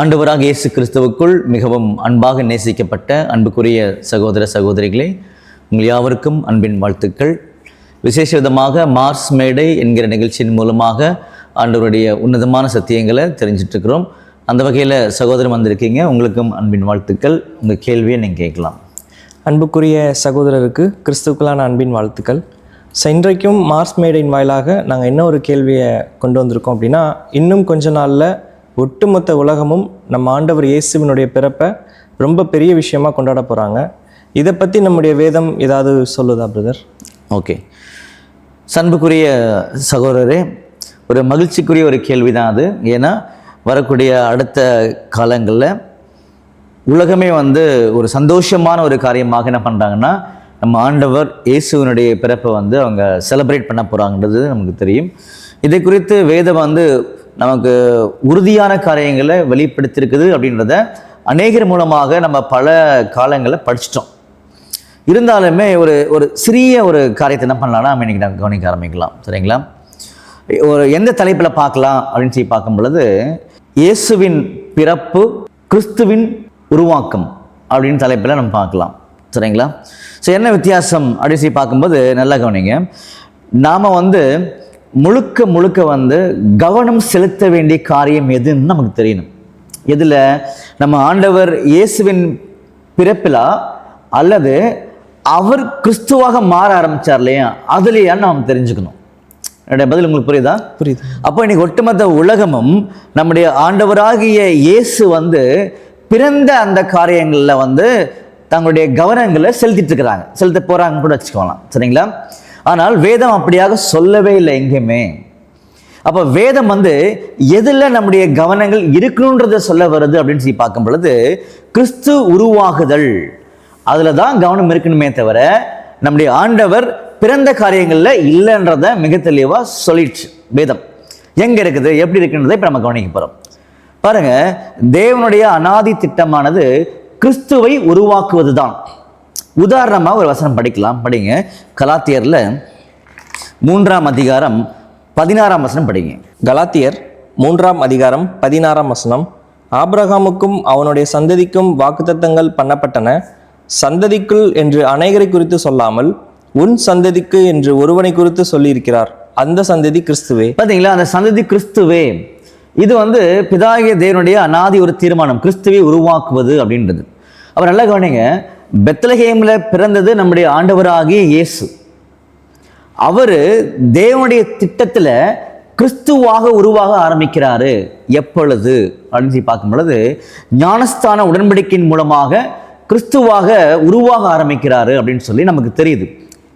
ஆண்டவராக இயேசு கிறிஸ்துவுக்குள் மிகவும் அன்பாக நேசிக்கப்பட்ட அன்புக்குரிய சகோதர சகோதரிகளே உங்கள் யாவருக்கும் அன்பின் வாழ்த்துக்கள். விசேஷ விதமாக மார்ஸ் மேடை என்கிற நிகழ்ச்சியின் மூலமாக ஆண்டவருடைய உன்னதமான சத்தியங்களை தெரிஞ்சிட்ருக்கிறோம். அந்த வகையில் சகோதரன் வந்திருக்கீங்க உங்களுக்கும் அன்பின் வாழ்த்துக்கள். உங்கள் கேள்வியை நீங்கள் கேட்கலாம். அன்புக்குரிய சகோதரருக்கு கிறிஸ்துக்களான அன்பின் வாழ்த்துக்கள். ஸோ இன்றைக்கும் மார்ஸ் மேடையின் வாயிலாக நாங்கள் என்ன ஒரு கேள்வியை கொண்டு வந்திருக்கோம் அப்படின்னா இன்னும் கொஞ்ச நாளில் ஒட்டுமொத்த உலகமும் நம்ம ஆண்டவர் இயேசுவினுடைய பிறப்பை ரொம்ப பெரிய விஷயமாக கொண்டாட போகிறாங்க இதை பற்றி நம்முடைய வேதம் ஏதாவது சொல்லுதா பிரதர்? ஓகே. சண்புக்குரிய சகோதரரே ஒரு மகிழ்ச்சிக்குரிய ஒரு கேள்வி தான் அது. ஏன்னா வரக்கூடிய அடுத்த காலங்களில் உலகமே வந்து ஒரு சந்தோஷமான ஒரு காரியமாக என்ன பண்ணுறாங்கன்னா நம்ம ஆண்டவர் இயேசுவினுடைய பிறப்பை வந்து அவங்க செலிப்ரேட் பண்ண போகிறாங்கன்றது நமக்கு தெரியும். இதை குறித்து வேதம் வந்து நமக்கு உறுதியான காரியங்களை வெளிப்படுத்தியிருக்குது அப்படின்றத அநேகர் மூலமாக நம்ம பல காலங்களில் படிச்சிட்டோம். இருந்தாலுமே ஒரு ஒரு சிறிய ஒரு காரியத்தை என்ன பண்ணலாம்னா நம்ம இன்னைக்கு நம்ம கவனிக்க ஆரம்பிக்கலாம். சரிங்களா? ஒரு எந்த தலைப்பில் பார்க்கலாம் அப்படின்னு சொல்லி பார்க்கும் பொழுது இயேசுவின் பிறப்பு கிறிஸ்துவின் உருவாக்கம் அப்படின்னு தலைப்பில் நம்ம பார்க்கலாம். சரிங்களா? ஸோ என்ன வித்தியாசம் அப்படின்னு சொல்லி பார்க்கும்போது நல்லா கவனிங்க. நாம் வந்து முழுக்க முழுக்க வந்து கவனம் செலுத்த வேண்டிய காரியம் எதுன்னு நமக்கு தெரியணும். எதில்? நம்ம ஆண்டவர் இயேசுவின் பிறப்பிலா? அல்லது அவர் கிறிஸ்துவாக மாற ஆரம்பிச்சார் இல்லையா? அதுலையான்னு நாம் தெரிஞ்சுக்கணும். என்னுடைய பதில் உங்களுக்கு புரியுதா? புரியுது. அப்போ இன்னைக்கு ஒட்டுமொத்த உலகமும் நம்முடைய ஆண்டவராகிய இயேசு வந்து பிறந்த அந்த காரியங்களில் வந்து தங்களுடைய கவனங்களை செலுத்திட்டு இருக்கிறாங்க. செலுத்த போகிறாங்க கூட வச்சுக்கலாம். சரிங்களா? ஆனால் வேதம் அப்படியாக சொல்லவே இல்லை எங்கேயுமே. அப்போ வேதம் வந்து எதில் நம்முடைய கவனங்கள் இருக்கணுன்றத சொல்ல வருது அப்படின்னு சொல்லி பார்க்கும் பொழுது கிறிஸ்து உருவாகுதல். அதில் தான் கவனம் இருக்கணுமே தவிர நம்முடைய ஆண்டவர் பிறந்த காரியங்களில் இல்லைன்றத மிக தெளிவாக சொல்லிடுச்சு வேதம். எங்கே இருக்குது? எப்படி இருக்குன்றதை இப்போ நம்ம கவனிக்க போகிறோம் பாருங்கள் தேவனுடைய அனாதி திட்டமானது கிறிஸ்துவை உருவாக்குவது தான் உதாரணமாக ஒரு வசனம் படிக்கலாம். படிங்க. கலாத்தியரில் மூன்றாம் அதிகாரம் பதினாறாம் வசனம் படிங்க. கலாத்தியர் மூன்றாம் அதிகாரம் பதினாறாம் வசனம். ஆபிரகாமுக்கும் அவனுடைய சந்ததிக்கும் வாக்குத்தத்தங்கள் பண்ணப்பட்டன. சந்ததிக்குள் என்று அநேகரை குறித்து சொல்லாமல் உன் சந்ததிக்கு என்று ஒருவனை குறித்து சொல்லியிருக்கிறார். அந்த சந்ததி கிறிஸ்துவே. பார்த்தீங்களா அந்த சந்ததி கிறிஸ்துவே. இது வந்து பிதாகிய தேவனுடைய அனாதி ஒரு தீர்மானம். கிறிஸ்துவை உருவாக்குவது அப்படின்றது. அவர் நல்லா கவனிங்க. பெத்லஹேமில் பிறந்தது நம்முடைய ஆண்டவராகிய இயேசு. அவர் தேவனுடைய திட்டத்தில் கிறிஸ்துவாக உருவாக ஆரம்பிக்கிறாரு. எப்பொழுது? அப்படின்னு சொல்லி பார்க்கும் பொழுது ஞானஸ்தான உடன்படிக்கையின் மூலமாக கிறிஸ்துவாக உருவாக ஆரம்பிக்கிறாரு அப்படின்னு சொல்லி நமக்கு தெரியுது.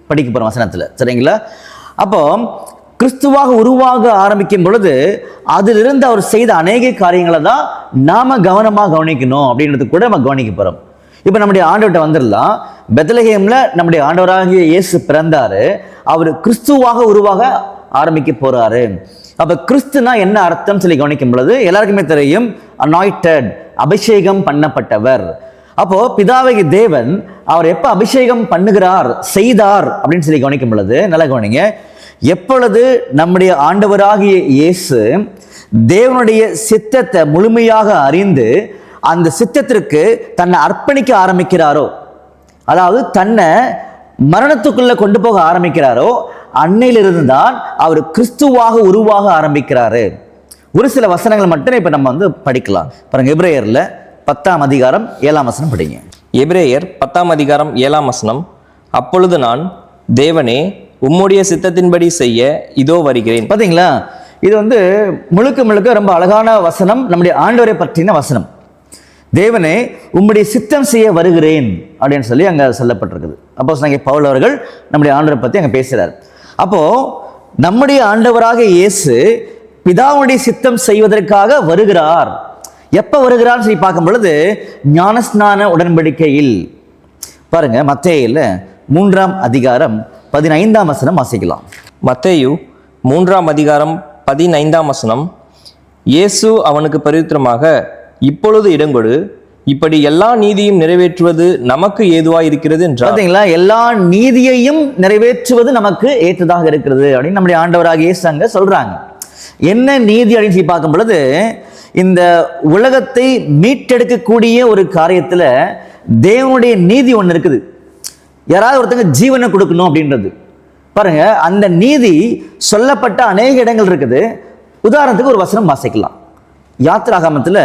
படிக்க போகிற வசனத்தில். சரிங்களா? அப்போ கிறிஸ்துவாக உருவாக ஆரம்பிக்கும் பொழுது அதிலிருந்து அவர் செய்த அநேக காரியங்களை தான் நாம் கவனமாக கவனிக்கணும் அப்படின்றது கூட நம்ம கவனிக்க போகிறோம் இப்போ நம்முடைய ஆண்டவர்கிட்ட வந்துடலாம். பெத்லஹேமில் நம்முடைய ஆண்டவராகிய இயேசு பிறந்தாரு. அவர் கிறிஸ்துவாக உருவாக ஆரம்பிக்க போகிறாரு அப்போ கிறிஸ்துனா என்ன அர்த்தம் சொல்லி கவனிக்கும் பொழுது எல்லாருக்குமே தெரியும் அனாய்டட் அபிஷேகம் பண்ணப்பட்டவர். அப்போ பிதாவகி தேவன் அவர் எப்போ அபிஷேகம் பண்ணுகிறார் செய்தார் அப்படின்னு சொல்லி கவனிக்கும் பொழுது நல்லா கவனிங்க. எப்பொழுது நம்முடைய ஆண்டவராகிய இயேசு தேவனுடைய சித்தத்தை முழுமையாக அறிந்து அந்த சித்தத்திற்கு தன்னை அர்ப்பணிக்க ஆரம்பிக்கிறாரோ? அதாவது தன்னை மரணத்துக்குள்ள கொண்டு போக ஆரம்பிக்கிறாரோ? அன்னையிலிருந்து தான் அவர் கிறிஸ்துவாக உருவாக ஆரம்பிக்கிறாரு. ஒரு சில வசனங்கள் மட்டும் இப்போ நம்ம வந்து படிக்கலாம். பாருங்க எப்ரேயர்ல பத்தாம் அதிகாரம் ஏழாம் வசனம் படிங்க. எபிரேயர் பத்தாம் அதிகாரம் ஏழாம் வசனம் அப்பொழுது நான் தேவனே உம்முடைய சித்தத்தின்படி செய்ய இதோ வருகிறேன். பாத்தீங்களா? இது வந்து முழுக்க முழுக்க ரொம்ப அழகான வசனம். நம்முடைய ஆண்டவரை பற்றின வசனம். தேவனே உம்முடைய சித்தம் செய்ய வருகிறேன் அப்படின்னு சொல்லி அங்கே சொல்லப்பட்டிருக்குது. அப்போ நாங்கள் பவுல் அவர்கள் நம்முடைய ஆண்டவரை பற்றி அங்கே பேசுகிறார் அப்போது நம்முடைய ஆண்டவராக இயேசு பிதாவுடைய சித்தம் செய்வதற்காக வருகிறார். எப்போ வருகிறான்னு சொல்லி பார்க்கும் பொழுது ஞானஸ்நான உடன்படிக்கையில். பாருங்க மத்தேயில் மூன்றாம் அதிகாரம் பதினைந்தாம் வசனம் வாசிக்கலாம். மத்தேயு மூன்றாம் அதிகாரம் பதினைந்தாம் வசனம். இயேசு அவனுக்கு பரித்திரமாக இப்பொழுது இடங்கொடு இப்படி எல்லா நீதியும் நிறைவேற்றுவது நமக்கு ஏதுவாய் இருக்கிறது என்றார். பார்த்தீங்களா எல்லா நீதியையும் நிறைவேற்றுவது நமக்கு ஏற்றதாக இருக்கிறது அப்படின்னு நம்முடைய ஆண்டவராக இயேசு சொல்றாங்க. என்ன நீதி அப்படின்னு சொல்லி பார்க்கும் பொழுது இந்த உலகத்தை மீட்டெடுக்கக்கூடிய ஒரு காரியத்துல தேவனுடைய நீதி ஒன்று இருக்குது. யாராவது ஒருத்தங்க ஜீவனை கொடுக்கணும் அப்படின்றது. பாருங்க அந்த நீதி சொல்லப்பட்ட அநேக இடங்கள் இருக்குது. உதாரணத்துக்கு ஒரு வசனம் வாசிக்கலாம். யாத்திராகாமத்தில்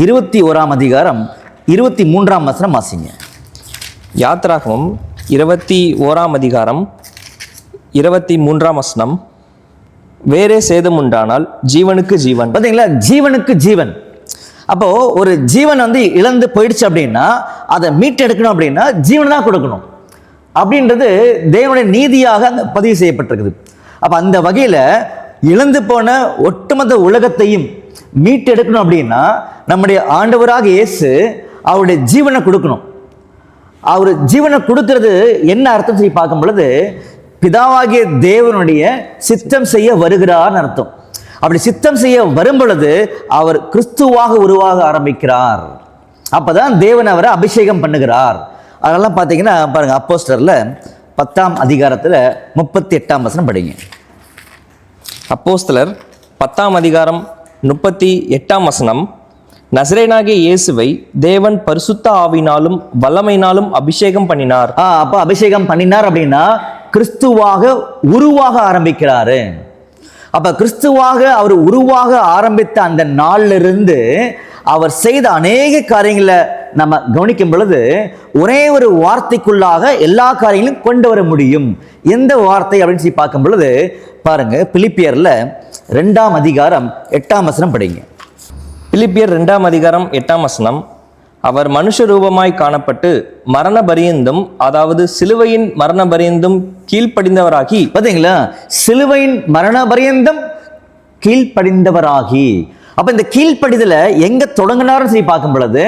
இருபத்தி ஓராம் அதிகாரம் இருபத்தி மூன்றாம் வசனம் வாசிங்க. யாத்ராகமம் இருபத்தி ஓராம் அதிகாரம் இருபத்தி மூன்றாம் வசனம். வேறே சேதம் உண்டானால் ஜீவனுக்கு ஜீவன். பார்த்தீங்களா ஜீவனுக்கு ஜீவன். அப்போ ஒரு ஜீவன் வந்து இழந்து போயிடுச்சு அப்படின்னா அதை மீட்டெடுக்கணும் அப்படின்னா ஜீவனை தான் கொடுக்கணும். அப்படின்றது தேவனுடைய நீதியாக அங்க பதிவு செய்யப்பட்டிருக்குது. அப்போ அந்த வகையில் இழந்து போன ஒட்டுமொத்த உலகத்தையும் மீட்டெடுக்கணும் அப்படின்னா நம்முடைய ஆண்டவராக இயேசு அவருடைய ஜீவனை கொடுக்கணும். அவர் ஜீவனை கொடுக்கறது என்ன அர்த்தம் சொல்லி பார்க்கும் பொழுது பிதாவாகிய தேவனுடைய சித்தம் செய்ய வருகிறார்னு அர்த்தம். அப்படி சித்தம் செய்ய வரும் பொழுது அவர் கிறிஸ்துவாக உருவாக ஆரம்பிக்கிறார். அப்பதான் தேவன் அவரை அபிஷேகம் பண்ணுகிறார். அதெல்லாம் பார்த்தீங்கன்னா பாருங்க அப்போஸ்டர்ல பத்தாம் அதிகாரத்தில் முப்பத்தி எட்டாம் வசனம் படிங்க. அப்போஸ்தலர் பத்தாம் அதிகாரம் முப்பத்தி எட்டாம் வசனம் நசரேனாகிய இயேசுவை தேவன் பரிசுத்த ஆவினாலும் வல்லமையினாலும் அபிஷேகம் பண்ணினார். ஆ அப்போ அபிஷேகம் பண்ணினார் அப்படின்னா கிறிஸ்துவாக உருவாக ஆரம்பிக்கிறாரு. அப்போ கிறிஸ்துவாக அவர் உருவாக ஆரம்பித்த அந்த நாளிலிருந்து அவர் செய்த அநேக காரியங்களை நம்ம கவனிக்கும் பொழுது ஒரே ஒரு வார்த்தைக்குள்ளாக எல்லா காரியங்களையும் கொண்டு வர முடியும். எந்த வார்த்தை அப்படின்னு சொல்லி பார்க்கும் பொழுது பாருங்க பிலிப்பியர்ல ரெண்டாம் அதிகாரம் எட்டாம் வசனம் படிங்க. பிலிப்பியர் ரெண்டாம் அதிகாரம் எட்டாம் வசனம் அவர் மனுஷ ரூபமாய் காணப்பட்டு மரண பரியந்தும் அதாவது சிலுவையின் மரண பரியந்தும் கீழ்ப்படிந்தவராகி பார்த்தீங்களா சிலுவையின் மரண பரியந்தம் கீழ்ப்படிந்தவராகி. அப்ப இந்த கீழ்ப்படிதல எங்க தொடங்கினார்னு சொல்லி பார்க்கும் பொழுது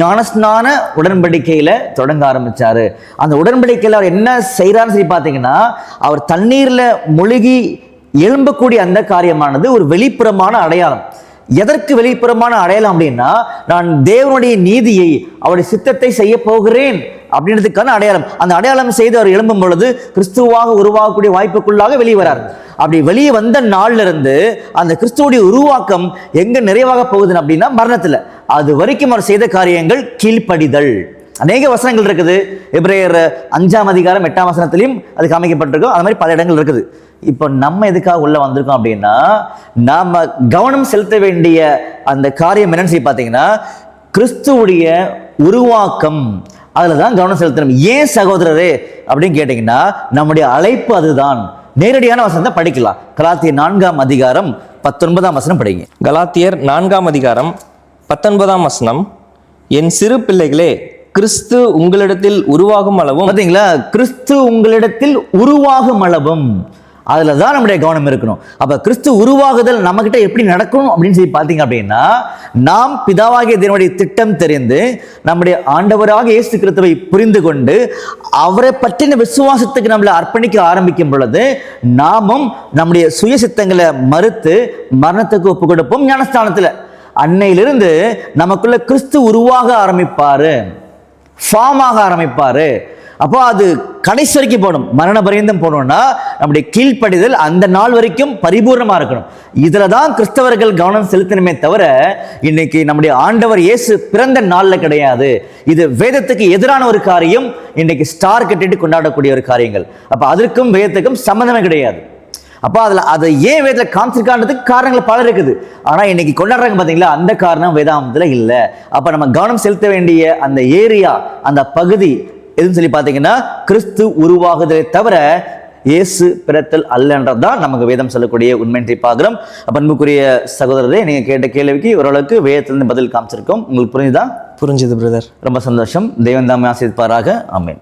ஞானஸ்நான உடன்படிக்கையில் தொடங்க ஆரம்பித்தார் அந்த உடன்படிக்கையில் அவர் என்ன செய்கிறாருன்னு சொல்லி பார்த்தீங்கன்னா அவர் தண்ணீரில் முழுகி எழும்பக்கூடிய அந்த காரியமானது ஒரு வெளிப்புறமான அடையாளம். எதற்கு வெளிப்புறமான அடையாளம் அப்படின்னா நான் தேவனுடைய நீதியை அவருடைய சித்தத்தை செய்ய போகிறேன். அப்படின்றதுக்கான அடையாளம். அந்த அடையாளம் செய்து அவர் எழும்பும் பொழுது கிறிஸ்துவாக உருவாகக்கூடிய வாய்ப்புக்குள்ளாக வெளியே வரார். அப்படி வெளியே வந்த நாள்ல இருந்து அந்த கிறிஸ்துவோடைய உருவாக்கம் எங்க நிறைவாக போகுதுன்னு அப்படின்னா மரணத்தில். அது வரைக்கும் அவர் செய்த காரியங்கள் கீழ்ப்படிதல். அநேக வசனங்கள் இருக்குது. எப்ரேயர் அஞ்சாம் அதிகாரம் எட்டாம் வசனத்திலையும் அது காமிக்கப்பட்டிருக்கும். அது மாதிரி பல இடங்கள் இருக்குது. இப்போ நம்ம எதுக்காக உள்ள வந்திருக்கோம் அப்படின்னா நாம கவனம் செலுத்த வேண்டிய அந்த காரியம் என்னன்னு சொல்லி பார்த்தீங்கன்னா கிறிஸ்துவுடைய உருவாக்கம். அதில் தான் கவனம் செலுத்தணும். ஏன் சகோதரரே? அப்படின்னு கேட்டிங்கன்னா நம்முடைய அழைப்பு அதுதான். நேரடியான வசனத்தை படிக்கலாம். கலாத்திய நான்காம் அதிகாரம் பத்தொன்பதாம் வசனம் படிங்க. கலாத்தியர் நான்காம் அதிகாரம் பத்தொன்பதாம் வசனம் என் சிறு பிள்ளைகளே கிறிஸ்து உங்களிடத்தில் உருவாகும் அளவும் பார்த்தீங்களா கிறிஸ்து உங்களிடத்தில் உருவாகும் அளவும். அதில் தான் நம்முடைய கவனம் இருக்கணும். அப்போ கிறிஸ்து உருவாகுதல் நம்மக்கிட்ட எப்படி நடக்கணும் அப்படின்னு சொல்லி பார்த்தீங்க அப்படின்னா நாம் பிதாவாகிய தேவனுடைய திட்டம் தெரிந்து நம்முடைய ஆண்டவராக இயேசு கிறிஸ்துவை புரிந்து கொண்டு அவரை பற்றின விசுவாசத்துக்கு நம்மளை அர்ப்பணிக்க ஆரம்பிக்கும் பொழுது நாமும் நம்முடைய சுய சித்தங்களை மறுத்து மரணத்துக்கு ஒப்பு கொடுப்போம் ஞானஸ்தானத்தில். அன்னையிலிருந்து நமக்குள்ள கிறிஸ்து உருவாக ஆரம்பிப்பார். ஃபார்ம் ஆக அப்போ அது கடைசி வரைக்கும் போகணும். மரண பரியந்தம் போகணும்னா நம்முடைய கீழ்ப்படிதல் அந்த நாள் வரைக்கும் பரிபூர்ணமாக இருக்கணும். இதில் தான் கிறிஸ்தவர்கள் கவனம் செலுத்தணுமே தவிர இன்னைக்கு நம்முடைய ஆண்டவர் இயேசு பிறந்த நாளில் கிடையாது. இது வேதத்துக்கு எதிரான ஒரு காரியம் இன்னைக்கு ஸ்டார் கட்டிட்டு கொண்டாடக்கூடிய ஒரு காரியங்கள். அப்போ அதற்கும் வேதத்துக்கும் சம்மந்தமே கிடையாது. அப்போ அதில் அதை ஏன் வேதத்தில் காமிச்சிருக்கான்றதுக்கு காரணங்கள் பல இருக்குது. ஆனால் இன்னைக்கு கொண்டாடுறாங்க பார்த்தீங்களா அந்த காரணம் வேதாந்தத்தில் இல்லை. அப்போ நம்ம கவனம் செலுத்த வேண்டிய அந்த ஏரியா அந்த பகுதி எதுன்னு சொல்லி பார்த்தீங்கன்னா கிறிஸ்து உருவாகுதலை தவிர இயேசு பிறத்தல் அல்லன்றது தான் நமக்கு வேதம் சொல்லக்கூடிய உண்மையின்றி பார்க்குறோம் அப்ப அன்புக்குரிய சகோதரரே நீங்கள் கேட்ட கேள்விக்கு ஓரளவுக்கு வேதத்திலிருந்து பதில் காமிச்சிருக்கோம். உங்களுக்கு புரிஞ்சுதா? புரிஞ்சுது பிரதர் ரொம்ப சந்தோஷம். தெய்வம் தாமே ஆசிரிப்பாராக ஆமென்.